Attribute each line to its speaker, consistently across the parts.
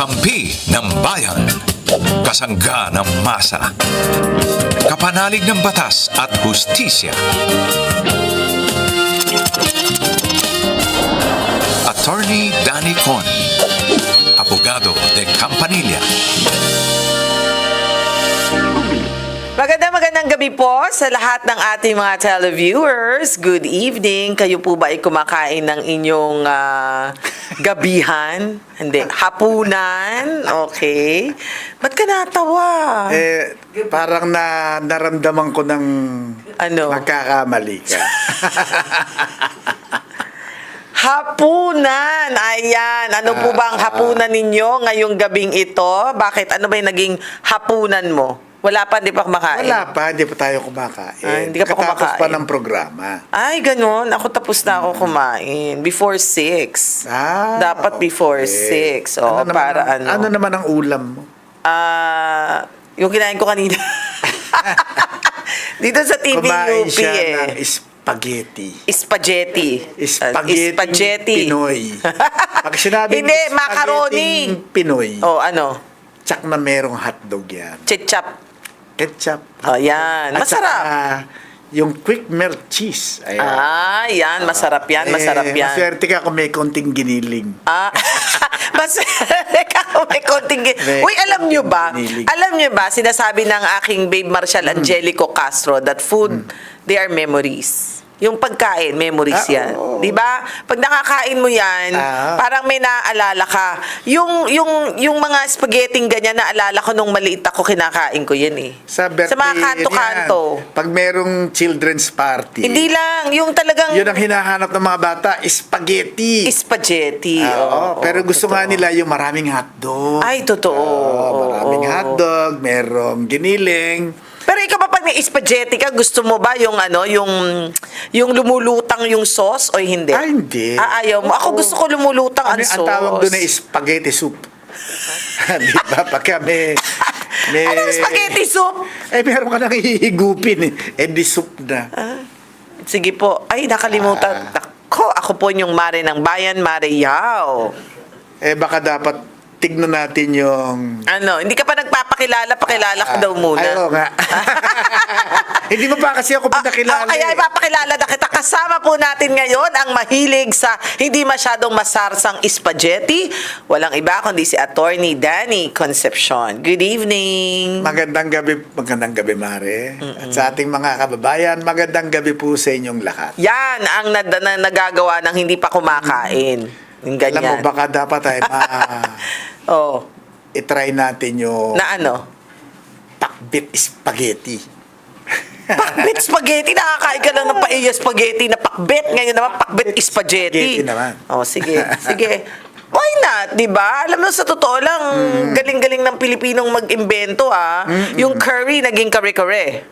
Speaker 1: Kakampi ng bayan. Kasangga ng masa. Kapanalig ng batas at hustisya. Attorney Danny Con. Abogado de Campanilla.
Speaker 2: Magandang magandang gabi po sa lahat ng ating mga televiewers. Good evening. Kayo po ba ay kumakain ng inyong ah, gabihan? Hindi, hapunan? Okay. Ba't ka natawa?
Speaker 3: Eh, parang na naramdaman ko ng
Speaker 2: Ano?
Speaker 3: nagkakamali ka.
Speaker 2: Hapunan! Ayan. Ano po ba ang
Speaker 3: Ah,
Speaker 2: hapunan ninyo ngayong gabing ito? Bakit? Ano ba yung naging hapunan mo? Wala pa, di pa kumakain?
Speaker 3: Wala pa, hindi pa tayo kumakain.
Speaker 2: Ah, hindi ka pa
Speaker 3: Katapos
Speaker 2: kumakain.
Speaker 3: pa ng programa.
Speaker 2: Ay, ganun. Ako tapos na ako kumain. Before six.
Speaker 3: Ah,
Speaker 2: Dapat before
Speaker 3: okay.
Speaker 2: six. O,
Speaker 3: naman
Speaker 2: para
Speaker 3: ang,
Speaker 2: ano.
Speaker 3: Ano naman ang ulam mo?
Speaker 2: Ah, yung kinain ko kanina. Dito sa TVUP
Speaker 3: Kumain siya
Speaker 2: eh.
Speaker 3: ng spaghetti.
Speaker 2: Spaghetti.
Speaker 3: Spaghetti,
Speaker 2: Ah, spaghetti.
Speaker 3: Pinoy. Pag sinabing
Speaker 2: Hindi,
Speaker 3: spaghetti
Speaker 2: macaroni.
Speaker 3: Pinoy,
Speaker 2: Oh, ano?
Speaker 3: tsak na merong hotdog yan.
Speaker 2: Ketchup.
Speaker 3: Ketchup.
Speaker 2: Oh, yan.
Speaker 3: At
Speaker 2: Masarap.
Speaker 3: saka, yung quick melt cheese. Ayan.
Speaker 2: Ah, yan. Masarap yan. Masarap
Speaker 3: Eh,
Speaker 2: yan.
Speaker 3: Maswerte ka kung may konting giniling.
Speaker 2: Ah, mas Teka, may konting gi-
Speaker 3: May
Speaker 2: Uy, alam nyo ba?
Speaker 3: giniling.
Speaker 2: Alam nyo ba, sinasabi ng aking babe Marshall
Speaker 3: Mm.
Speaker 2: Angelico Castro that food, they are memories. Yung pagkain, memories
Speaker 3: Ah,
Speaker 2: yan.
Speaker 3: oo.
Speaker 2: Di ba? Pag nakakain mo yan,
Speaker 3: Ah.
Speaker 2: parang may naaalala ka. Yung, yung, yung mga spaghetti ganyan, naalala ko nung maliit ako, kinakain ko yan eh.
Speaker 3: Sa birthday,
Speaker 2: mga kanto-kanto.
Speaker 3: Pag merong children's party,
Speaker 2: Hindi lang, yung talagang
Speaker 3: yun ang hinahanap ng mga bata, spaghetti.
Speaker 2: spaghetti.
Speaker 3: Ah, oo,
Speaker 2: oo,
Speaker 3: pero gusto
Speaker 2: totoo.
Speaker 3: nga nila yung maraming hotdog.
Speaker 2: Ay, totoo.
Speaker 3: Oo, maraming
Speaker 2: Oo.
Speaker 3: hotdog, merong giniling.
Speaker 2: Pero ikaw pa pag may spaghetti ka, gusto mo ba yung ano, yung yung lumulutang yung sauce o hindi?
Speaker 3: Ah, hindi.
Speaker 2: Ah, ayaw mo. Ako gusto ko lumulutang
Speaker 3: Ano,
Speaker 2: ang
Speaker 3: ang
Speaker 2: sauce.
Speaker 3: tawag doon ay spaghetti soup. Di ba? Pagka may... may
Speaker 2: Anong spaghetti soup?
Speaker 3: Eh, meron ka nang hihigupin eh. Eh, di soup na.
Speaker 2: Sige po. Ay, nakalimutan.
Speaker 3: Ah.
Speaker 2: Nako, ako po yung Mare ng Bayan, Mare Yao.
Speaker 3: Eh, baka dapat tignan natin yung...
Speaker 2: Ano, hindi ka pa nagpapakilala, pakilala ka daw muna.
Speaker 3: Ay, oo nga. Hindi mo pa kasi ako
Speaker 2: Ah,
Speaker 3: pinakilala.
Speaker 2: ah, kaya
Speaker 3: eh.
Speaker 2: ipapakilala na kita. Kasama po natin ngayon ang mahilig sa hindi masyadong masarsang spaghetti. Walang iba kundi si Attorney Danny Concepcion. Good evening.
Speaker 3: Magandang gabi, magandang gabi, Mare. At sa ating mga kababayan, magandang gabi po sa inyong lahat.
Speaker 2: Yan ang na, na, nagagawa ng hindi pa kumakain. Yung
Speaker 3: Alam mo,
Speaker 2: ganyan.
Speaker 3: baka dapat ay ma...
Speaker 2: oh,
Speaker 3: itry natin yung
Speaker 2: na ano?
Speaker 3: pakbit spaghetti.
Speaker 2: Pakbit spaghetti. Nakakain ka lang ng paella spaghetti na pakbit. Ngayon naman, pakbit spaghetti.
Speaker 3: Spaghetti naman.
Speaker 2: Oh, sige. Sige. Why not, 'di ba? Alam mo sa totoo lang,
Speaker 3: Mm.
Speaker 2: galing-galing ng Pilipinong mag-imbento ah. Yung curry naging kare-kare.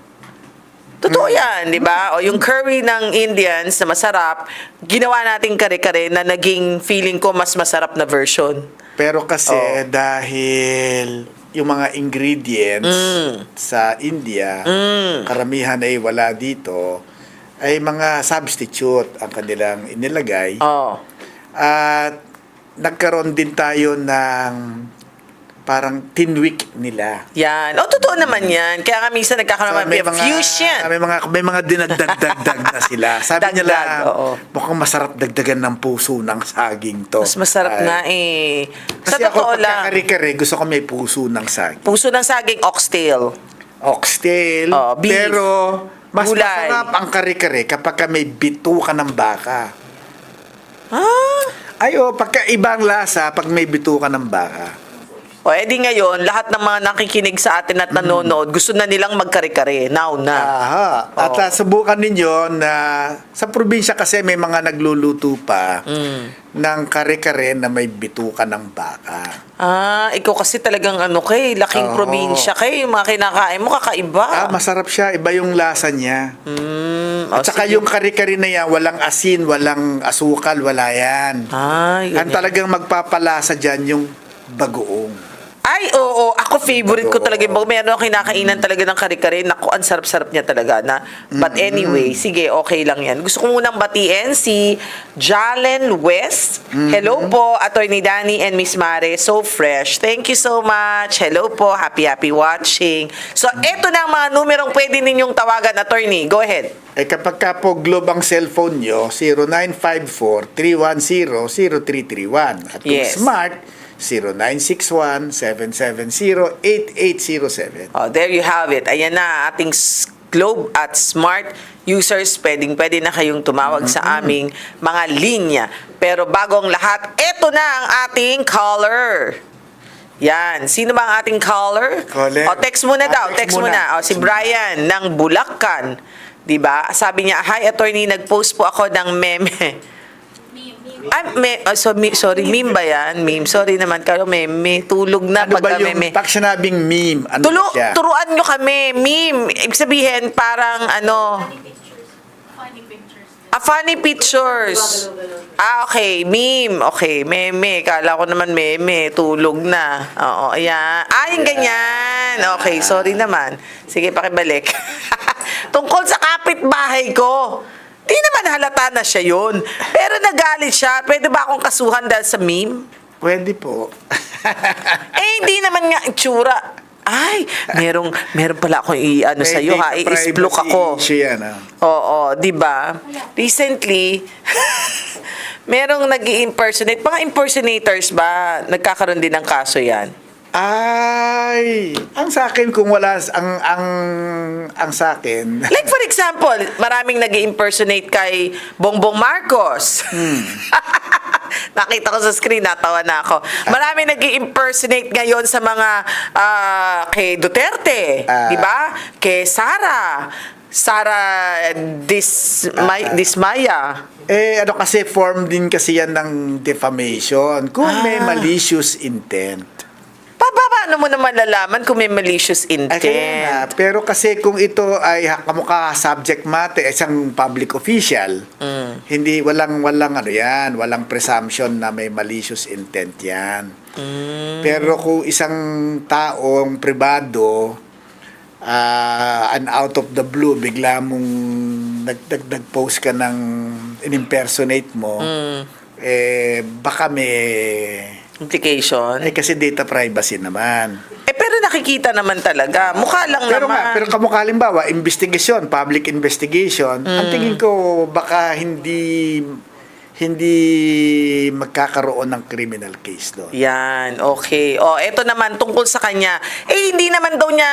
Speaker 2: Totoo
Speaker 3: Mm.
Speaker 2: 'yan, 'di ba? O yung curry ng Indians na masarap, ginawa nating kare-kare na naging feeling ko mas masarap na version.
Speaker 3: Pero kasi
Speaker 2: Oh.
Speaker 3: dahil yung mga ingredients
Speaker 2: Mm.
Speaker 3: sa India, karamihan ay wala dito, ay mga substitute ang kanilang inilagay.
Speaker 2: Oh.
Speaker 3: At nagkaroon din tayo ng parang tinwik nila.
Speaker 2: Yan. O, totoo naman yan. Kaya nga minsan nagkakaroon
Speaker 3: So,
Speaker 2: ng fusion.
Speaker 3: may mga may mga dinagdag-dagdag na sila. Sabi
Speaker 2: Dagdag,
Speaker 3: nila,
Speaker 2: oo.
Speaker 3: mukhang masarap dagdagan ng puso ng saging to.
Speaker 2: Mas masarap
Speaker 3: Ay.
Speaker 2: nga eh. Sa
Speaker 3: Kasi ako,
Speaker 2: totoo lang,
Speaker 3: pagkakare-kare, gusto ko may puso ng saging.
Speaker 2: puso ng saging oxtail.
Speaker 3: Oxtail.
Speaker 2: Oh, beef.
Speaker 3: Pero, mas
Speaker 2: Gulay.
Speaker 3: masarap ang kare-kare kapag ka may bituka ng baka.
Speaker 2: Ah?
Speaker 3: Ay, oh, pagka ibang lasa, pag may bituka ng baka.
Speaker 2: O edi ngayon, lahat ng mga nakikinig sa atin at nanonood, gusto na nilang magkare-kare. Now na.
Speaker 3: Aha. At
Speaker 2: Oo.
Speaker 3: ah, subukan ninyo na sa probinsya kasi may mga nagluluto pa
Speaker 2: Mm.
Speaker 3: ng kare-kare na may bituka ng baka.
Speaker 2: Ah, ikaw kasi talagang ano kay, laking
Speaker 3: Oo.
Speaker 2: probinsya kay, yung mga kinakain mo kakaiba.
Speaker 3: Ah, masarap siya. Iba yung lasa niya.
Speaker 2: Mm, o,
Speaker 3: At saka
Speaker 2: sige.
Speaker 3: yung kare-kare na yan, walang asin, walang asukal, wala yan.
Speaker 2: Ay,
Speaker 3: Ang
Speaker 2: ganyan.
Speaker 3: talagang magpapalasa dyan yung bagoong.
Speaker 2: Ay, oo. Ako favorite ko talaga. yung- Meron ako kinakainan talaga ng kare-kare. Naku, ang sarap-sarap niya talaga. Na. But anyway, sige, okay lang yan. Gusto ko munang batiin si Jalen West. Hello po, Attorney Danny and Miss Mare. So fresh. Thank you so much. Hello po. Happy, happy watching. So, eto na ang mga numerong pwede ninyong tawagan, Attorney. Go ahead.
Speaker 3: Eh kapag ka po globe ang cellphone nyo, 0954-310-0331. At kung
Speaker 2: Yes.
Speaker 3: smart, 0961-770-8807.
Speaker 2: Oh, there you have it. Ayan na ating Globe at Smart users. Pwedeng pwede na kayong tumawag sa aming mga linya. Pero bago ang lahat, eto na ang ating caller. Yan. Sino ba ang ating caller?
Speaker 3: Caller.
Speaker 2: O, text muna
Speaker 3: Ah,
Speaker 2: daw.
Speaker 3: text
Speaker 2: Text muna.
Speaker 3: muna.
Speaker 2: O, si Brian ng Bulacan. 'Di ba? Sabi niya, "Hi attorney, nag-post po ako ng meme." Ay, me, oh, so, mi- sorry, meme ba yan? Meme. Sorry naman, karo meme. Tulog na
Speaker 3: Ano ba
Speaker 2: pagka
Speaker 3: yung,
Speaker 2: meme.
Speaker 3: pag sinabing meme, ano
Speaker 2: Tulo,
Speaker 3: siya?
Speaker 2: turuan nyo kami, meme. Ibig sabihin, parang ano,
Speaker 4: Funny pictures.
Speaker 2: ah, funny pictures. Ah, okay, meme. Okay, meme. Kala ko naman meme, tulog na. Oo, ayan. Ah, yung ganyan. Okay, sorry naman. Sige, pakibalik. Tungkol sa kapitbahay ko. Di naman halata na siya yun. Pero nagalit siya. Pwede ba akong kasuhan dahil sa meme?
Speaker 3: Pwede po.
Speaker 2: Eh, hindi naman nga itsura. Ay, merong, meron pala akong i-ano
Speaker 3: May
Speaker 2: sa'yo ha,
Speaker 3: privacy
Speaker 2: ako.
Speaker 3: issue yan, ah.
Speaker 2: Oo, di ba? Recently, merong nag impersonate Mga impersonators ba, nagkakaroon din ng kaso yan?
Speaker 3: Ay, ang sa akin kung wala ang ang ang sa akin.
Speaker 2: Like for example, maraming nag impersonate kay Bongbong Marcos.
Speaker 3: Hmm.
Speaker 2: Nakita ko sa screen, natawa na ako. Maraming nag impersonate ngayon sa mga ah, kay Duterte,
Speaker 3: Ah.
Speaker 2: di ba? Kay Sara. Sara Dis, May, Dismaya.
Speaker 3: Eh, ano kasi form din kasi yan ng defamation. Kung may
Speaker 2: Ah.
Speaker 3: malicious intent.
Speaker 2: Pa, pa- paano mo naman lalaman kung may malicious
Speaker 3: Ay,
Speaker 2: intent?
Speaker 3: nga. Pero kasi kung ito ay ha- kamukha subject matter, isang public official,
Speaker 2: Mm.
Speaker 3: hindi, walang, walang ano yan, walang presumption na may malicious intent yan.
Speaker 2: Mm.
Speaker 3: Pero kung isang taong pribado, ah, and out of the blue, bigla mong nagdagdag-post ka ng in-impersonate mo,
Speaker 2: Mm.
Speaker 3: eh, baka may...
Speaker 2: Implication?
Speaker 3: Eh, kasi data privacy naman.
Speaker 2: Eh, pero nakikita naman talaga. Mukha lang
Speaker 3: Pero
Speaker 2: naman.
Speaker 3: nga, pero kamukha halimbawa, investigation, public investigation,
Speaker 2: Mm.
Speaker 3: ang tingin ko baka hindi hindi magkakaroon ng criminal case doon.
Speaker 2: Yan, okay. O, eto naman, tungkol sa kanya. Eh, hindi naman daw niya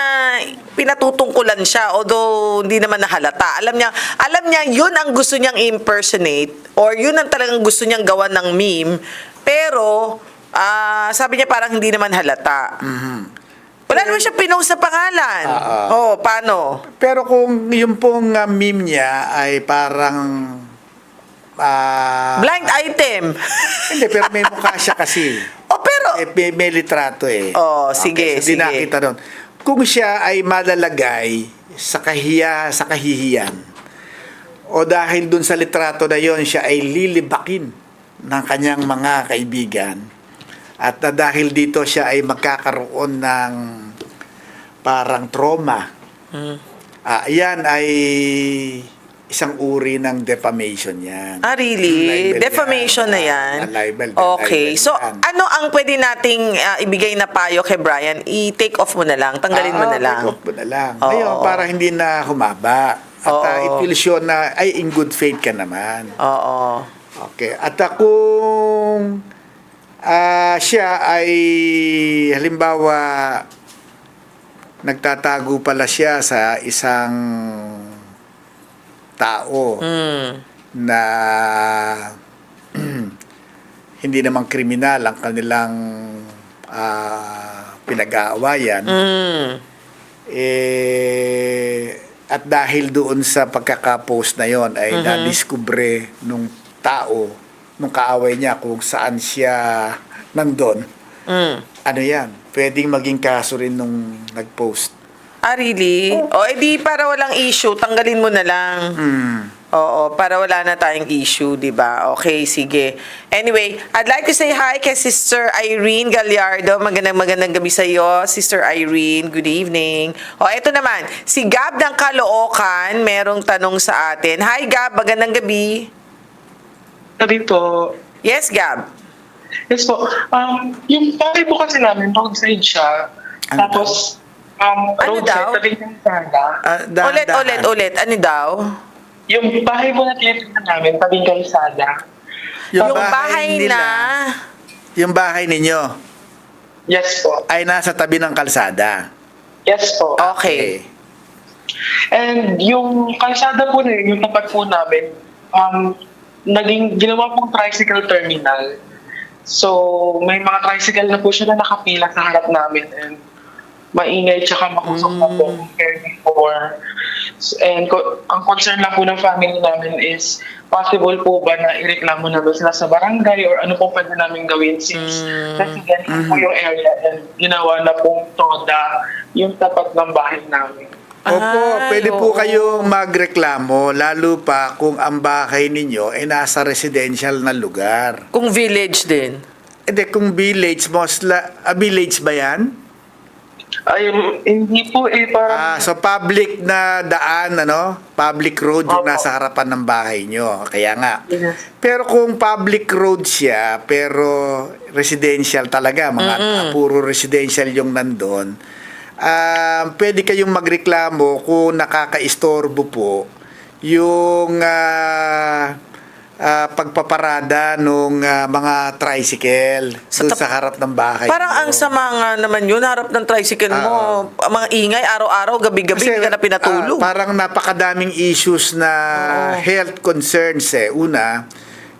Speaker 2: pinatutungkulan siya, although hindi naman nahalata. Alam niya, alam niya, yun ang gusto niyang impersonate, or yun ang talagang gusto niyang gawa ng meme, pero, ah, sabi niya parang hindi naman halata. Wala naman siya pinost sa pangalan.
Speaker 3: Ah, ah.
Speaker 2: Oh, paano?
Speaker 3: Pero kung yung pong uh, meme niya ay parang ah,
Speaker 2: Blind item.
Speaker 3: hindi, pero may mukha siya kasi.
Speaker 2: oh, pero,
Speaker 3: Eh, may, may litrato eh.
Speaker 2: Oh, sige,
Speaker 3: so di
Speaker 2: sige.
Speaker 3: nakita doon. Kung siya ay malalagay sa kahiya, sa kahihiyan, o dahil dun sa litrato na yon siya ay lilibakin ng kanyang mga kaibigan, at na dahil dito siya ay magkakaroon ng parang trauma,
Speaker 2: Hmm.
Speaker 3: ah, yan ay isang uri ng defamation yan.
Speaker 2: Ah, really?
Speaker 3: Libel
Speaker 2: Defamation na
Speaker 3: Ah,
Speaker 2: yan?
Speaker 3: ah, libel,
Speaker 2: Okay.
Speaker 3: libel
Speaker 2: So,
Speaker 3: yan.
Speaker 2: ano ang pwede nating ah, ibigay na payo kay Brian? I-take off mo na lang. Tanggalin mo
Speaker 3: Ah,
Speaker 2: na lang.
Speaker 3: take off mo na lang.
Speaker 2: Oo.
Speaker 3: Ngayon, para hindi na humaba. At
Speaker 2: Oo.
Speaker 3: ah, it will show na, ay, in good faith ka naman.
Speaker 2: Oo.
Speaker 3: Okay. At kung ah, siya ay, halimbawa, nagtatago pala siya sa isang tao
Speaker 2: Mm.
Speaker 3: na hindi naman kriminal ang kanilang ah, pinag-aawayan.
Speaker 2: Mm.
Speaker 3: Eh, at dahil doon sa pagkakapost na yon ay
Speaker 2: Mm-hmm.
Speaker 3: na-discover nung tao, nung kaaway niya kung saan siya nandun,
Speaker 2: Mm.
Speaker 3: ano yan, pwedeng maging kaso rin nung nag-post.
Speaker 2: Ah, really? O, edi para walang issue, tanggalin mo na lang.
Speaker 3: Hmm.
Speaker 2: Oo, para wala na tayong issue, di ba? Okay, sige. Anyway, I'd like to say hi kay Sister Irene Gallardo. Magandang magandang gabi sa iyo, Sister Irene. Good evening. O, eto naman, si Gab ng Caloocan, merong tanong sa atin. Hi, Gab. Magandang gabi.
Speaker 5: Sabi po,
Speaker 2: Yes, Gab.
Speaker 5: yes po, um, yung bahay po kasi namin, roadside siya.
Speaker 3: Ano
Speaker 5: tapos, um,
Speaker 2: Ano
Speaker 5: roadside,
Speaker 2: daw?
Speaker 5: tabi ng sana.
Speaker 3: Ah,
Speaker 2: ulit, ulit, ulit. Ano daw?
Speaker 5: Yung bahay po na tinitignan namin, tabi ng kalsada.
Speaker 2: Yung, bahay,
Speaker 3: nila,
Speaker 2: na...
Speaker 3: Yung bahay ninyo
Speaker 5: Yes po.
Speaker 3: ay nasa tabi ng kalsada.
Speaker 5: Yes po.
Speaker 2: Okay.
Speaker 5: And yung kalsada po na yun, yung tapat po namin, um, naging, ginawa pong tricycle terminal. So, may mga tricycle na po siya na nakapila sa harap namin and maingay tsaka makusok na po compared before. And ko, ang concern lang po ng family namin is possible po ba na ireklamo na ba sila sa barangay or ano po pwede namin gawin since resident po yung area and ginawa na pong toda yung tapat ng bahay namin.
Speaker 3: Opo,
Speaker 2: Ay,
Speaker 3: pwede po
Speaker 2: oo.
Speaker 3: kayong magreklamo lalo pa kung ang bahay ninyo ay nasa residential na lugar.
Speaker 2: Kung village din.
Speaker 3: Hindi, kung village, most la, ah, village ba yan?
Speaker 5: Ay, hindi po eh,
Speaker 3: Ah,
Speaker 5: parang...
Speaker 3: so public na daan, ano? Public road yung
Speaker 5: Opo.
Speaker 3: nasa harapan ng bahay nyo. Kaya nga.
Speaker 5: Yes.
Speaker 3: Pero kung public road siya, pero residential talaga, mga puro residential yung nandun, ah, pwede kayong magreklamo kung nakakaistorbo po yung ah, ah, pagpaparada ng mga tricycle
Speaker 2: Sa
Speaker 3: sa harap ng bahay.
Speaker 2: Parang
Speaker 3: nyo.
Speaker 2: ang sama nga naman yun, harap ng tricycle mo. Ang mga ingay, araw-araw, gabi-gabi, hindi ka na pinatulog.
Speaker 3: ah, parang napakadaming issues na
Speaker 2: Oo.
Speaker 3: health concerns eh. Una,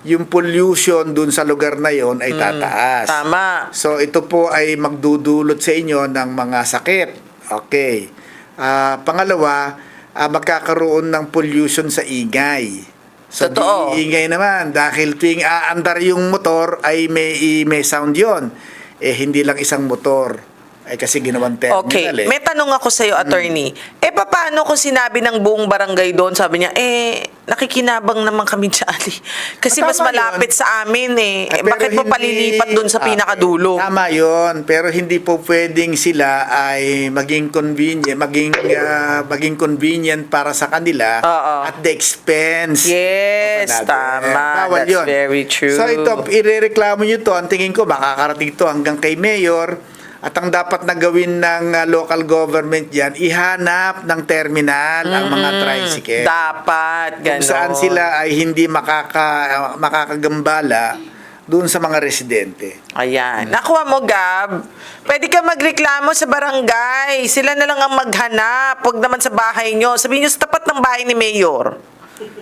Speaker 3: yung pollution dun sa lugar na yon ay tataas.
Speaker 2: Mm, tama.
Speaker 3: So ito po ay magdudulot sa inyo ng mga sakit. Okay. Ah, pangalawa, ah, magkakaroon ng pollution sa ingay. So
Speaker 2: Totoo.
Speaker 3: di ingay naman dahil tuwing aandar yung motor ay may may sound yon. Eh hindi lang isang motor. Ay kasi ginawang terminal
Speaker 2: Okay,
Speaker 3: eh.
Speaker 2: may tanong ako sa'yo, attorney.
Speaker 3: Mm.
Speaker 2: Eh, paano kung sinabi ng buong barangay doon, sabi niya, eh, nakikinabang naman kami sa ali. Kasi
Speaker 3: Ah,
Speaker 2: mas malapit
Speaker 3: yun.
Speaker 2: sa amin eh.
Speaker 3: Ah,
Speaker 2: eh bakit
Speaker 3: hindi-
Speaker 2: palilipat doon sa
Speaker 3: Ah,
Speaker 2: pinakadulo?
Speaker 3: Tama yon pero hindi po pwedeng sila ay maging convenient, maging ah, maging convenient para sa kanila
Speaker 2: Oo.
Speaker 3: at the expense.
Speaker 2: Yes, tama.
Speaker 3: Bawal
Speaker 2: That's
Speaker 3: yun.
Speaker 2: very true.
Speaker 3: So ito, irereklamo nyo to, ang tingin ko makakarating to hanggang kay mayor at ang dapat na gawin ng ah, local government yan, ihanap ng terminal ang mga tricycle
Speaker 2: Dapat,
Speaker 3: kung
Speaker 2: gano'n.
Speaker 3: saan sila ay hindi makaka, makakagambala doon sa mga residente.
Speaker 2: Ayan. Nakuha mo, Gab. Pwede ka magreklamo sa barangay. Sila na lang ang maghanap. Huwag naman sa bahay nyo. Sabihin nyo sa tapat ng bahay ni Mayor.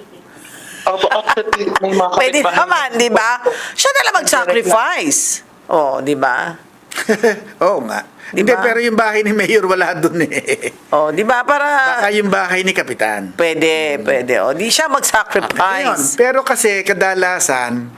Speaker 5: Opo, actually, may mga
Speaker 2: Pwede naman, di ba? Siya na lang mag-sacrifice. Oh, di ba?
Speaker 3: Oo nga.
Speaker 2: Di
Speaker 3: Hindi, pero yung bahay ni Mayor wala doon eh.
Speaker 2: Oh, di ba? Para...
Speaker 3: Baka yung bahay ni Kapitan.
Speaker 2: Pwede, pwede. O, di siya
Speaker 3: Ayun.
Speaker 2: mag-sacrifice.
Speaker 3: Pero kasi kadalasan,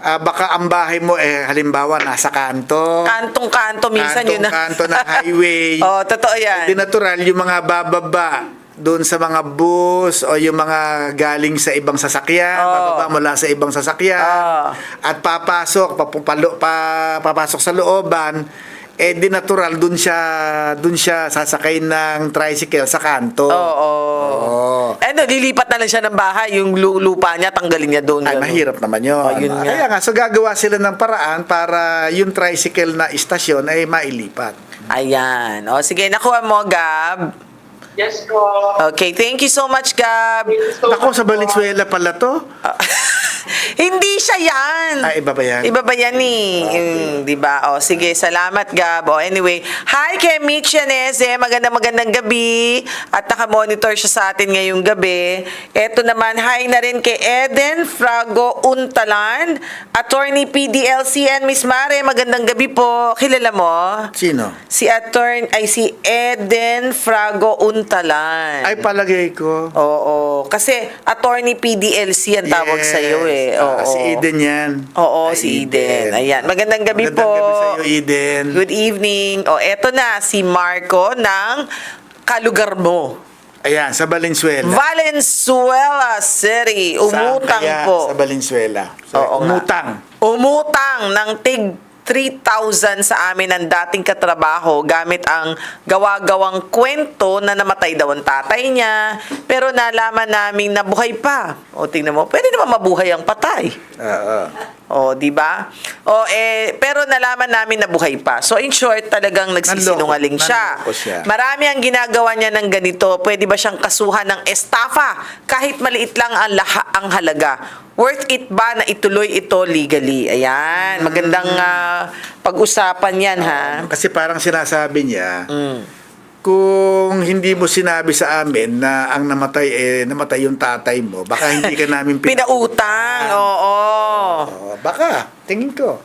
Speaker 3: ah, baka ang bahay mo eh halimbawa nasa kanto.
Speaker 2: Kantong-kanto, minsan yun na.
Speaker 3: Kantong-kanto na highway.
Speaker 2: oh, totoo yan.
Speaker 3: Hindi natural yung mga bababa doon sa mga bus o yung mga galing sa ibang sasakyan,
Speaker 2: Oo.
Speaker 3: bababa mula sa ibang sasakyan
Speaker 2: Oo.
Speaker 3: at papasok papupalo pa papasok sa looban eh di natural doon siya doon siya sasakay ng tricycle sa kanto.
Speaker 2: Oo.
Speaker 3: Oo.
Speaker 2: Eh, no, lilipat na lang siya ng bahay. Yung lu- lupa niya, tanggalin niya doon.
Speaker 3: Ay,
Speaker 2: ganun.
Speaker 3: mahirap naman yun.
Speaker 2: Oh, yun nga.
Speaker 3: Kaya nga, so gagawa sila ng paraan para yung tricycle na istasyon ay mailipat.
Speaker 2: Ayan. O, sige, nakuha mo, Gab.
Speaker 5: Yes po.
Speaker 2: Okay, thank you so much, Gab.
Speaker 5: So,
Speaker 3: Ako, sa Valenzuela pala to.
Speaker 2: Ah, Hindi siya yan.
Speaker 3: Ah, iba ba yan?
Speaker 2: Iba ba yan eh? Mm, di ba? O, sige, salamat, Gab. O, anyway, hi kay Mitch Yanese. Magandang magandang gabi. At nakamonitor siya sa atin ngayong gabi. Eto naman, hi na rin kay Eden Frago Untalan. Attorney PDLCN, Miss Mare. Magandang gabi po. Kilala mo?
Speaker 3: Sino?
Speaker 2: Si attorney, ay si Eden Frago Untalan.
Speaker 3: Ay, palagay ko.
Speaker 2: Oo, kasi attorney PDLC ang tawag
Speaker 3: Yes.
Speaker 2: sa iyo eh. Oo.
Speaker 3: Ah, si Eden yan.
Speaker 2: Oo,
Speaker 3: Ay,
Speaker 2: si Eden. Ayan, magandang gabi
Speaker 3: Magandang
Speaker 2: po.
Speaker 3: gabi sa iyo, Eden.
Speaker 2: Good evening. O, eto na si Marco ng kalugar mo.
Speaker 3: Ayan, sa Valenzuela.
Speaker 2: Valenzuela City.
Speaker 3: Saan
Speaker 2: Umutang
Speaker 3: kaya
Speaker 2: po.
Speaker 3: Sa Valenzuela. So,
Speaker 2: Oo nga.
Speaker 3: umutang.
Speaker 2: Umutang ng tig 3,000 sa amin ng dating katrabaho gamit ang gawa-gawang kwento na namatay daw ang tatay niya. Pero nalaman namin na buhay pa. O tingnan mo, pwede naman mabuhay ang patay.
Speaker 3: Oo.
Speaker 2: O, di ba? O, eh, pero nalaman namin na buhay pa. So, in short, talagang nagsisinungaling siya.
Speaker 3: nanloko siya.
Speaker 2: Marami ang ginagawa niya ng ganito. Pwede ba siyang kasuhan ng estafa? Kahit maliit lang ang, laha, ang halaga. Worth it ba na ituloy ito legally? Ayan. Magandang ah, pag-usapan yan, ha?
Speaker 3: Kasi parang sinasabi niya,
Speaker 2: Mm.
Speaker 3: kung hindi mo sinabi sa amin na ang namatay eh namatay yung tatay mo, baka hindi ka namin
Speaker 2: Pinautang. Oo.
Speaker 3: Oo, baka, tingin ko.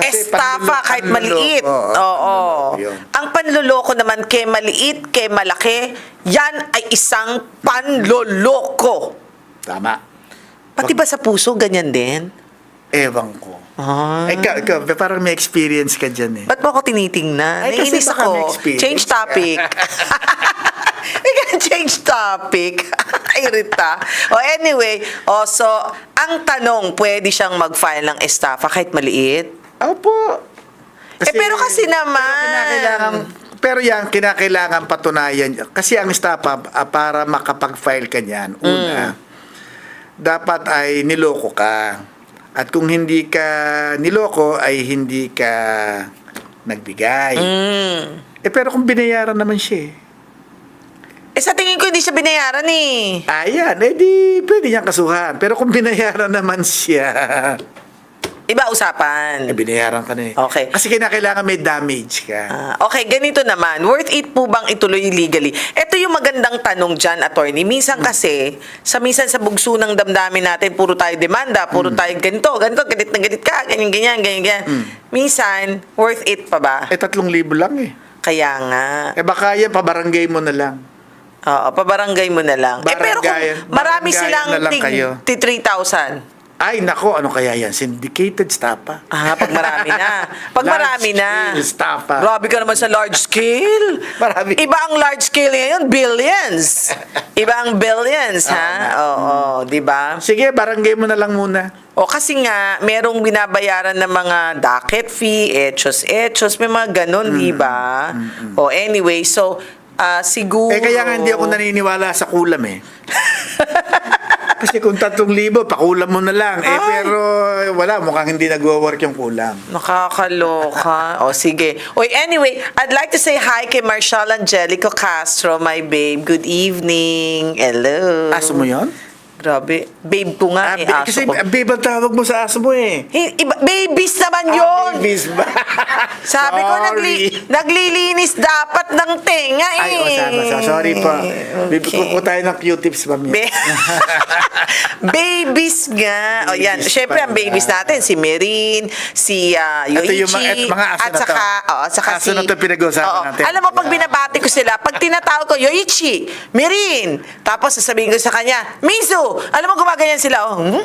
Speaker 2: Estafa kahit maliit.
Speaker 3: oo,
Speaker 2: Oo. Ang panluloko naman kay maliit, kay malaki, yan ay isang panloloko.
Speaker 3: Tama.
Speaker 2: Pati ba sa puso, ganyan din?
Speaker 3: Ewan ko.
Speaker 2: Ah.
Speaker 3: Ikaw, ikaw, parang may experience ka dyan eh.
Speaker 2: Ba't mo ako tinitingnan?
Speaker 3: Ay, kasi
Speaker 2: Naiinis
Speaker 3: baka may
Speaker 2: ako.
Speaker 3: experience
Speaker 2: Change
Speaker 3: ka.
Speaker 2: topic. Ika, change topic. Irita. O anyway, o so, ang tanong, pwede siyang mag-file ng estafa kahit maliit?
Speaker 3: Opo.
Speaker 2: Eh, pero kasi naman-
Speaker 3: Pero kinakailangan, pero yan, kinakailangan patunayan. Kasi ang estafa, ah, para makapag-file ka niyan, una,
Speaker 2: Mm.
Speaker 3: dapat ay niloko ka. At kung hindi ka niloko, ay hindi ka nagbigay.
Speaker 2: Mm.
Speaker 3: Eh, pero kung binayaran naman siya eh.
Speaker 2: Eh, sa tingin ko, hindi siya binayaran eh.
Speaker 3: Ayan, eh di pwede niyang kasuhan. Pero kung binayaran naman siya,
Speaker 2: Iba usapan.
Speaker 3: eh binayaran ka na eh.
Speaker 2: Okay.
Speaker 3: Kasi kinakailangan may damage ka.
Speaker 2: Ah, okay, ganito naman. Worth it po bang ituloy legally? Ito yung magandang tanong dyan, attorney. Minsan kasi, sa minsan sa bugso ng damdamin natin, puro tayo demanda, puro tayo ganito, ganito, ganit na ganit ka, ganyan, ganyan, ganyan, ganyan. Minsan, worth it pa ba?
Speaker 3: Eh, tatlong libo lang eh.
Speaker 2: Kaya nga.
Speaker 3: Eh baka yan, pabarangay mo na lang.
Speaker 2: Oo, pabarangay mo na lang. eh, pero kung
Speaker 3: Barangayan-
Speaker 2: marami
Speaker 3: barangayan
Speaker 2: silang
Speaker 3: na lang
Speaker 2: tig,
Speaker 3: kayo.
Speaker 2: tig 3,000.
Speaker 3: Ay, nako, ano kaya yan? Syndicated stapa.
Speaker 2: Ah, pag marami na. Pag
Speaker 3: Large
Speaker 2: marami na.
Speaker 3: scale stapa.
Speaker 2: Grabe ka naman sa large scale.
Speaker 3: Marami.
Speaker 2: Iba ang large scale ngayon, billions. Iba ang billions, ha? Oo, di ba?
Speaker 3: Sige, barangay mo na lang muna.
Speaker 2: O kasi nga, merong binabayaran ng mga docket fee, etchos-etchos, may mga ganun, di ba? O anyway, so, ah, siguro...
Speaker 3: Eh, kaya nga hindi ako naniniwala sa kulam eh. Kasi kung tatlong libo, pakulam mo na lang. Eh,
Speaker 2: Ay.
Speaker 3: pero wala, mukhang hindi nagwo-work yung kulam.
Speaker 2: Nakakaloka. o sige. Oy, anyway, I'd like to say hi kay Marshall Angelico Castro, my babe. Good evening. Hello.
Speaker 3: Aso mo yun?
Speaker 2: Grabe. Babe ko nga
Speaker 3: Ah,
Speaker 2: eh, aso
Speaker 3: kasi
Speaker 2: ko.
Speaker 3: babe ang tawag mo sa aso mo eh.
Speaker 2: Hi- iba, babies naman yun.
Speaker 3: Ah, babies ba?
Speaker 2: Sabi ko,
Speaker 3: Sorry.
Speaker 2: nagli, naglilinis dapat ng tenga eh.
Speaker 3: Ay, oh, sama. Sorry po.
Speaker 2: Okay.
Speaker 3: ko tayo ng Q-tips, ma'am.
Speaker 2: Be- babies nga. O yan,
Speaker 3: Babies
Speaker 2: syempre ang babies natin, si Merin, si uh,
Speaker 3: Ito
Speaker 2: Yoichi,
Speaker 3: yung mga- et- mga aso
Speaker 2: at
Speaker 3: na to.
Speaker 2: saka, at saka
Speaker 3: Aso
Speaker 2: si...
Speaker 3: na to pinag-uusapan
Speaker 2: Oo.
Speaker 3: natin.
Speaker 2: Alam mo, pag binabati ko sila, pag tinatawag ko, Yoichi, Merin, tapos sasabihin ko sa kanya, Mizu, alam mo, gumaganyan sila, oh, hmm?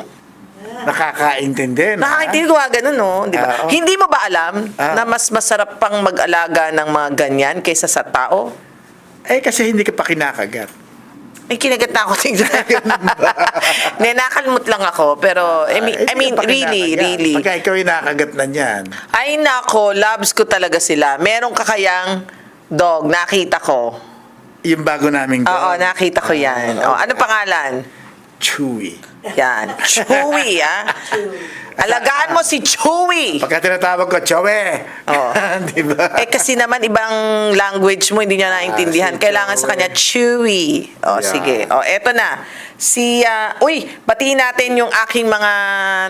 Speaker 3: Nakakaintindi. na?
Speaker 2: Nakakaintindi ko ganun, no? Di ba?
Speaker 3: Oo.
Speaker 2: Hindi mo ba alam
Speaker 3: Ah.
Speaker 2: na mas masarap pang mag-alaga ng mga ganyan kaysa sa tao?
Speaker 3: Eh, kasi hindi ka pa kinakagat.
Speaker 2: Ay, kinagat na ako tingnan. Hindi, nakalmut lang ako. Pero, I mean, I mean
Speaker 3: hindi
Speaker 2: really, really.
Speaker 3: Pagka ikaw yung nakagat na niyan.
Speaker 2: Ay, nako, loves ko talaga sila. Meron kakayang dog, nakita ko.
Speaker 3: Yung bago naming
Speaker 2: Oo,
Speaker 3: dog.
Speaker 2: nakita ko yan.
Speaker 3: Ah,
Speaker 2: Oh, ano pangalan?
Speaker 3: Chewy.
Speaker 2: Yan. Chewy, ah. Alagaan mo si Chewy.
Speaker 3: Pagka tinatawag ko, Chewy.
Speaker 2: Oo.
Speaker 3: Di ba?
Speaker 2: Eh kasi naman ibang language mo hindi niya naintindihan.
Speaker 3: Ah, si
Speaker 2: Kailangan sa kanya chewy. O
Speaker 3: Yeah.
Speaker 2: sige. O eto na. Si ah, uy, batiin natin yung aking mga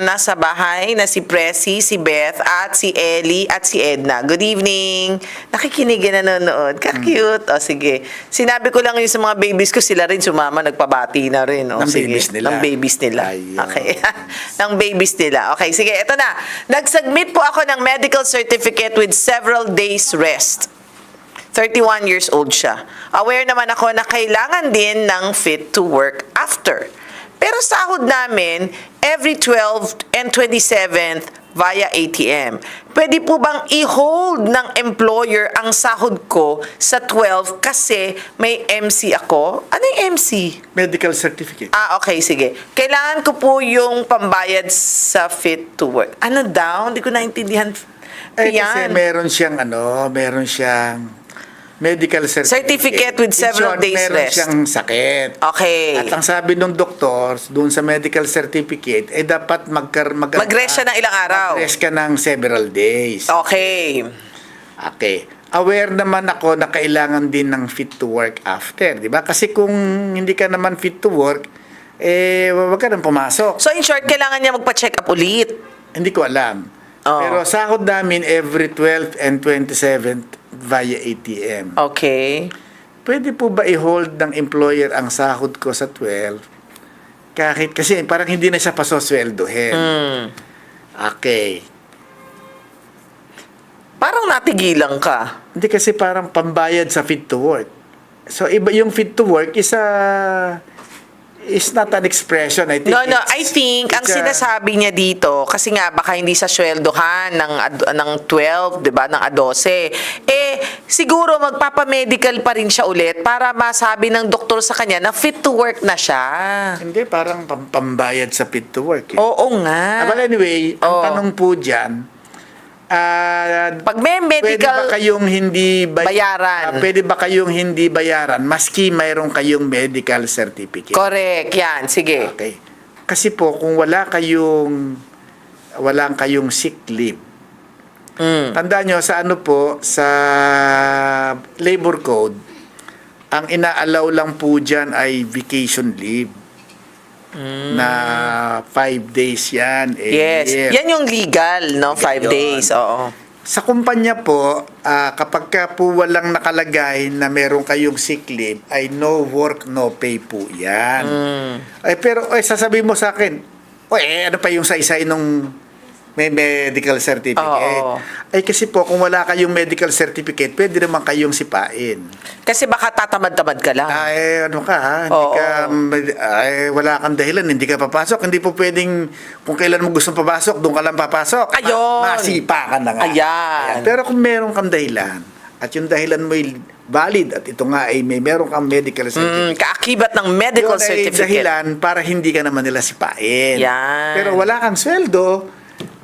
Speaker 2: nasa bahay na si Presi, si Beth at si Ellie at si Edna. Good evening. Nakikinig na nanonood. Ka-cute. O sige. Sinabi ko lang yun sa mga babies ko, sila rin sumama, nagpabati na rin. O,
Speaker 3: Ng
Speaker 2: sige.
Speaker 3: babies nila.
Speaker 2: Ng babies nila.
Speaker 3: Ayun.
Speaker 2: Okay. ng babies nila. Okay, sige, eto na. Nag-submit po ako ng medical certificate with several days rest. 31 years old siya. Aware naman ako na kailangan din ng fit to work after. Pero sahod namin, every 12th and 27th via ATM. Pwede po bang i-hold ng employer ang sahod ko sa 12 kasi may MC ako? Ano yung MC?
Speaker 3: Medical certificate.
Speaker 2: Ah, okay, sige. Kailangan ko po yung pambayad sa fit to work. Ano daw? Hindi ko naintindihan.
Speaker 3: Eh, kasi
Speaker 2: Yan.
Speaker 3: meron siyang ano, meron siyang medical certificate.
Speaker 2: Certificate with several
Speaker 3: short,
Speaker 2: days
Speaker 3: meron
Speaker 2: rest.
Speaker 3: siyang sakit.
Speaker 2: Okay.
Speaker 3: At ang sabi ng doktor, doon sa medical certificate, eh dapat magkar mag
Speaker 2: Mag-rest siya ng ilang araw.
Speaker 3: Mag-rest ka ng several days.
Speaker 2: Okay.
Speaker 3: Okay. Aware naman ako na kailangan din ng fit to work after, di ba? Kasi kung hindi ka naman fit to work, eh, wag ka nang pumasok.
Speaker 2: So in short, kailangan niya magpa-check up ulit.
Speaker 3: Hindi ko alam.
Speaker 2: Oo.
Speaker 3: Pero sahod namin every 12th and 27th via ATM.
Speaker 2: Okay.
Speaker 3: Pwede po ba i-hold ng employer ang sahod ko sa 12? Kahit kasi parang hindi na siya pasosweldohin.
Speaker 2: Hmm.
Speaker 3: Okay.
Speaker 2: Parang natigilan ka.
Speaker 3: Hindi kasi parang pambayad sa fit to work. So iba yung fit to work is a is not an expression. I think
Speaker 2: No, no, I think ang sinasabi niya dito kasi nga baka hindi sa sweldohan ng ng 12, 'di ba, ng A12. Eh siguro magpapa-medical pa rin siya ulit para masabi ng doktor sa kanya na fit to work na siya.
Speaker 3: Hindi, parang pam- pambayad sa fit to work. Eh.
Speaker 2: Oo nga.
Speaker 3: Ah, But anyway, ang
Speaker 2: Oo.
Speaker 3: tanong po dyan, ah,
Speaker 2: Pag may
Speaker 3: pwede ba
Speaker 2: medical
Speaker 3: kayong hindi bay-
Speaker 2: Bayaran.
Speaker 3: Ah, pwede ba kayong hindi bayaran maski mayroon kayong medical certificate?
Speaker 2: Correct, yan. Sige.
Speaker 3: Okay. Kasi po kung wala kayong wala kayong sick leave.
Speaker 2: Mm.
Speaker 3: Tandaan nyo sa ano po sa labor code ang inaalaw lang po diyan ay vacation leave. Na five days yan.
Speaker 2: Mm. Yes.
Speaker 3: year.
Speaker 2: Yan yung legal, no? Five
Speaker 3: Yun.
Speaker 2: days. Oo.
Speaker 3: Sa kumpanya po, ah, kapag ka po walang nakalagay na meron kayong sick leave, ay no work, no pay po yan.
Speaker 2: Mm.
Speaker 3: Ay, pero ay, sasabihin mo sa akin, o eh, ano pa yung sa isa nung may medical certificate?
Speaker 2: Oo.
Speaker 3: Ay kasi po, kung wala kayong medical certificate, pwede naman kayong sipain.
Speaker 2: Kasi baka tatamad-tamad ka lang.
Speaker 3: Ay, ano ka ha? Hindi
Speaker 2: Oo.
Speaker 3: ka, ay, wala kang dahilan, hindi ka papasok. Hindi po pwedeng, kung kailan mo gustong papasok, doon ka lang papasok. Ma-
Speaker 2: Ayun.
Speaker 3: masipa ka na nga.
Speaker 2: Ayan.
Speaker 3: Pero kung meron kang dahilan, at yung dahilan mo ay valid, at ito nga ay may meron kang medical
Speaker 2: Mm,
Speaker 3: certificate.
Speaker 2: kaakibat ng medical
Speaker 3: yun ay
Speaker 2: certificate.
Speaker 3: dahilan para hindi ka naman nila sipain.
Speaker 2: Yan.
Speaker 3: Pero wala kang sweldo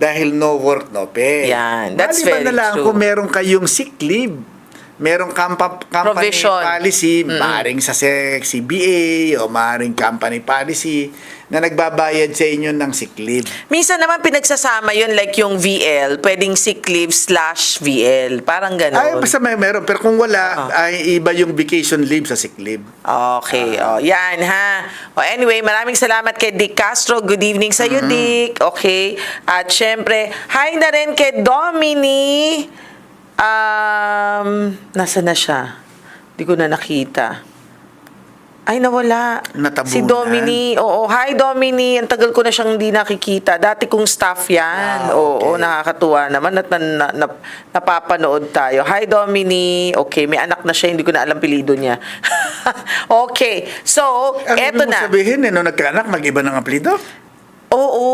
Speaker 3: dahil no work, no pay.
Speaker 2: Yan. That's
Speaker 3: Maliban
Speaker 2: very
Speaker 3: na lang
Speaker 2: true.
Speaker 3: kung meron kayong sick leave, merong kampa, company
Speaker 2: Provision.
Speaker 3: policy, maaaring sa CBA, o maaaring company policy, na nagbabayad sa inyo ng sick leave.
Speaker 2: Minsan naman pinagsasama yun like yung VL, pwedeng sick leave slash VL. Parang
Speaker 3: Ay,
Speaker 2: gano'n.
Speaker 3: basta may meron. Pero kung wala,
Speaker 2: Ah.
Speaker 3: ay iba yung vacation leave sa sick leave.
Speaker 2: Okay, oh, yan ha. Oh, anyway, maraming salamat kay Dick Castro. Good evening sa iyo, Dick. Okay. At syempre, hi na rin kay Domini. Um, nasa na siya? Hindi ko na nakita. Ay, nawala.
Speaker 3: Natabunan.
Speaker 2: Si Domini. Oo, hi Domini. Ang tagal ko na siyang hindi nakikita. Dati kong staff yan.
Speaker 3: Ah,
Speaker 2: Oo,
Speaker 3: okay.
Speaker 2: nakakatuwa naman at na, na, na- napapanood tayo. Hi Domini. Okay, may anak na siya. Hindi ko na alam pilido niya. okay. So,
Speaker 3: Ang
Speaker 2: eto na.
Speaker 3: sabihin, eh, nung nagkaanak, mag-iba ng apelido?
Speaker 2: Oo.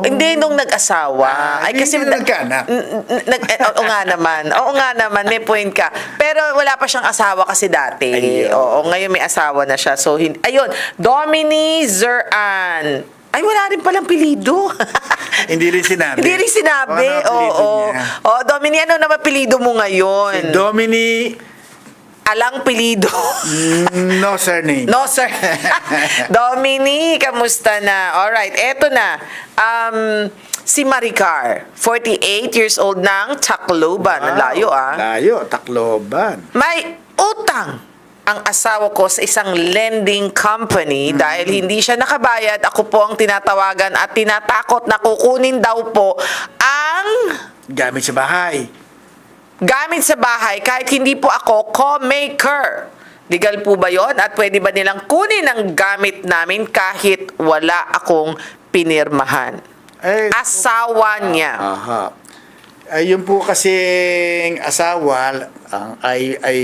Speaker 2: Hindi nung nag-asawa.
Speaker 3: Ah, hindi nung nagkaanak.
Speaker 2: N- n- nag, eh, oo nga naman. Oo nga naman. May point ka. Pero wala pa siyang asawa kasi dati.
Speaker 3: Ayun.
Speaker 2: Oo. Ngayon may asawa na siya. So, hin- ayun. Domini Zeran. Ay, wala rin palang pilido.
Speaker 3: Hindi rin sinabi.
Speaker 2: Hindi rin sinabi. Oo.
Speaker 3: niya?
Speaker 2: Oo, Domini, ano na pilido mo ngayon?
Speaker 3: Domini,
Speaker 2: Alang pilido.
Speaker 3: mm, no surname.
Speaker 2: No, sir. Dominic, kamusta na? Alright, eto na. Um, si Maricar, 48 years old ng Tacloban. Ang layo ah.
Speaker 3: Layo, Tacloban.
Speaker 2: May utang ang asawa ko sa isang lending company dahil hindi siya nakabayad. Ako po ang tinatawagan at tinatakot na kukunin daw po ang
Speaker 3: Gamit sa bahay.
Speaker 2: Gamit sa bahay kahit hindi po ako co-maker. Legal po ba yon At pwede ba nilang kunin ang gamit namin kahit wala akong pinirmahan?
Speaker 3: Eh,
Speaker 2: Asawa niya.
Speaker 3: Aha. Ay, yun po kasing asawa, ang ay, ay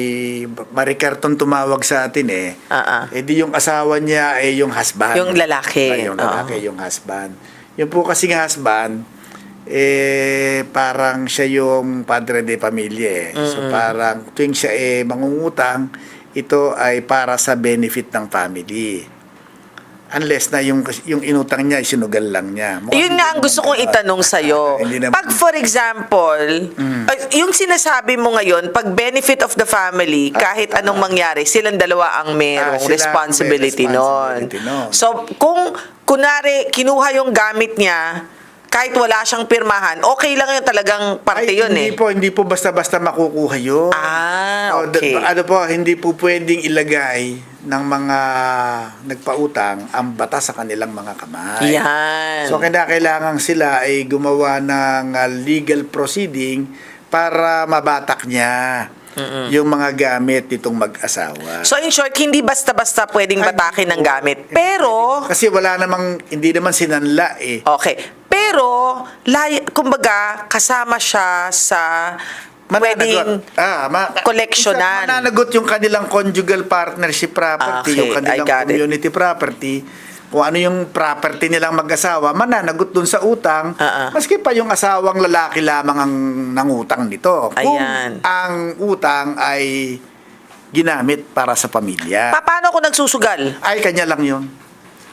Speaker 3: Maricarton tumawag sa atin eh.
Speaker 2: Ah, ah.
Speaker 3: Eh di yung asawa niya ay yung husband.
Speaker 2: Yung lalaki.
Speaker 3: Ay, yung lalaki,
Speaker 2: Oo.
Speaker 3: yung husband. Yung po kasing husband, eh parang siya yung padre de pamilya eh. So parang tuwing siya eh mangungutang, ito ay para sa benefit ng family. Unless na yung yung inutang niya isinugal lang niya. Mukhang
Speaker 2: Yun nga ang gusto kong itanong sa'yo.
Speaker 3: Hindi naman-
Speaker 2: Pag for example, ay, yung sinasabi mo ngayon, pag benefit of the family, kahit anong mangyari, silang dalawa ang merong
Speaker 3: Ah, ang may
Speaker 2: responsibility
Speaker 3: responsibility nun.
Speaker 2: So, kung kunari, kinuha yung gamit niya, kahit wala siyang pirmahan, okay lang yun talagang parte
Speaker 3: Ay,
Speaker 2: yun
Speaker 3: hindi
Speaker 2: eh.
Speaker 3: po, hindi po basta-basta makukuha yun.
Speaker 2: Ah,
Speaker 3: O, d-
Speaker 2: okay.
Speaker 3: ano po, hindi po pwedeng ilagay ng mga nagpautang ang batas sa kanilang mga kamay.
Speaker 2: Yan.
Speaker 3: So, kaya kailangan sila ay gumawa ng uh, legal proceeding para mabatak niya yung mga gamit nitong mag-asawa.
Speaker 2: So in short, hindi basta-basta pwedeng batakin ng
Speaker 3: hindi
Speaker 2: gamit. Pero,
Speaker 3: Kasi wala namang, hindi naman sinanla eh.
Speaker 2: Okay. Pero, lay, kumbaga, kasama siya sa pwedeng...
Speaker 3: Mananagot. Ah, ma-. Isa, Mananagot yung kanilang conjugal partnership property,
Speaker 2: Okay,
Speaker 3: yung kanilang
Speaker 2: I got it.
Speaker 3: community property. Kung ano yung property nilang mag-asawa, mananagot dun sa utang.
Speaker 2: Ah, ah.
Speaker 3: Maski pa yung asawang lalaki lamang ang nangutang nito. Kung
Speaker 2: Ayan.
Speaker 3: ang utang ay ginamit para sa pamilya.
Speaker 2: Pa- paano kung nagsusugal?
Speaker 3: ay, kanya lang yun.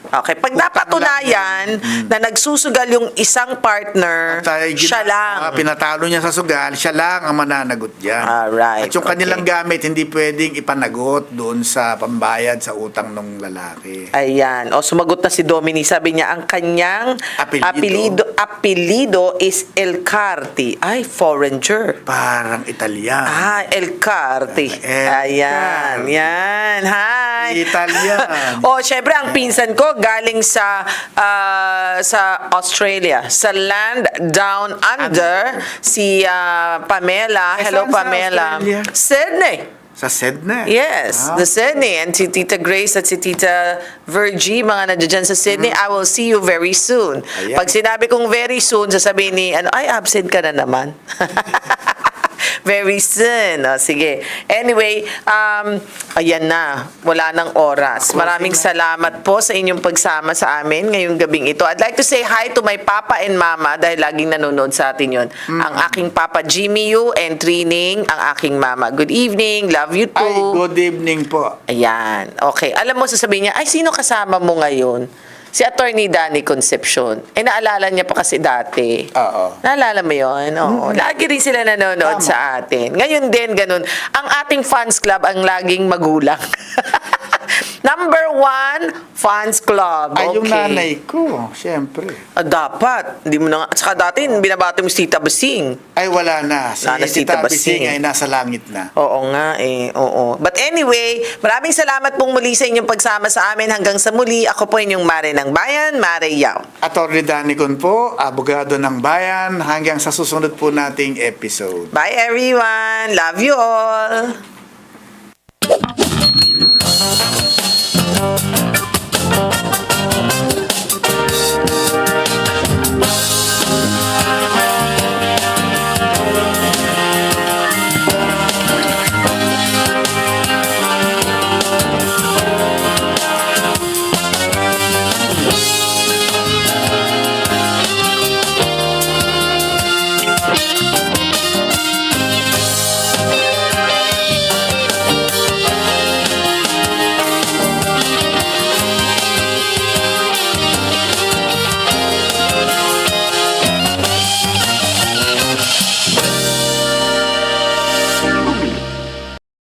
Speaker 2: Okay. Pag
Speaker 3: Utang
Speaker 2: napatunayan na nagsusugal yung isang partner,
Speaker 3: At gina-
Speaker 2: siya lang.
Speaker 3: ah, pinatalo niya sa sugal, siya lang ang mananagot diyan.
Speaker 2: Alright,
Speaker 3: At yung kanilang
Speaker 2: okay.
Speaker 3: gamit hindi pwedeng ipanagot doon sa pambayad sa utang ng lalaki.
Speaker 2: Ayan. O, sumagot na si Dominic. Sabi niya, ang kanyang
Speaker 3: Apelido.
Speaker 2: apelido, apelido is El Carti. Ay, foreigner.
Speaker 3: Parang Italian.
Speaker 2: Ah, El Carti.
Speaker 3: El
Speaker 2: Ayan.
Speaker 3: Carti.
Speaker 2: Yan. Hi.
Speaker 3: Italian.
Speaker 2: oh, syempre ang pinsan ko galing sa ah, sa Australia, sa land down under si ah, Pamela.
Speaker 3: Eh,
Speaker 2: Hello
Speaker 3: saan sa
Speaker 2: Pamela.
Speaker 3: Australia?
Speaker 2: Sydney.
Speaker 3: Sa Sedna.
Speaker 2: Yes,
Speaker 3: Ah.
Speaker 2: the Sydney. And si Tita Grace at si Tita Virgie, mga nandiyan sa Sydney, I will see you very soon.
Speaker 3: Mm-hmm. Ayan.
Speaker 2: Pag sinabi kong very soon, sasabihin ni, ano, ay, absent ka na naman. very soon. O, sige. Anyway, um, ayan na. Wala nang oras. Maraming salamat po sa inyong pagsama sa amin ngayong gabing ito. I'd like to say hi to my papa and mama dahil laging nanonood sa atin yon.
Speaker 3: Mm.
Speaker 2: Ang aking papa Jimmy Yu and Trining, ang aking mama. Good evening. Love you too.
Speaker 3: Ay, good evening po.
Speaker 2: Ayan. Okay. Alam mo, sasabihin niya, ay, sino kasama mo ngayon? Si Attorney Danny Concepcion. Eh, naalala niya pa kasi dati.
Speaker 3: Oo.
Speaker 2: Naalala mo yun? Oo. Lagi rin sila nanonood
Speaker 3: Tama.
Speaker 2: sa atin. Ngayon din, ganun. Ang ating fans club ang laging magulang. Number one, fans club.
Speaker 3: Ay, yung
Speaker 2: Okay.
Speaker 3: nanay ko, siyempre.
Speaker 2: Ah, dapat. Hindi mo na nga. Saka dati, binabati mo si Tita Basing.
Speaker 3: Ay, wala na. Si
Speaker 2: Wala na si
Speaker 3: Tita
Speaker 2: Tita Basing.
Speaker 3: ay nasa langit na.
Speaker 2: Oo nga eh, oo. But anyway, maraming salamat pong muli sa inyong pagsama sa amin. Hanggang sa muli, ako po inyong Mare ng Bayan, Mare Yao.
Speaker 3: Attorney Danicon po, abogado ng bayan, hanggang sa susunod po nating episode.
Speaker 2: Bye everyone! Love you all!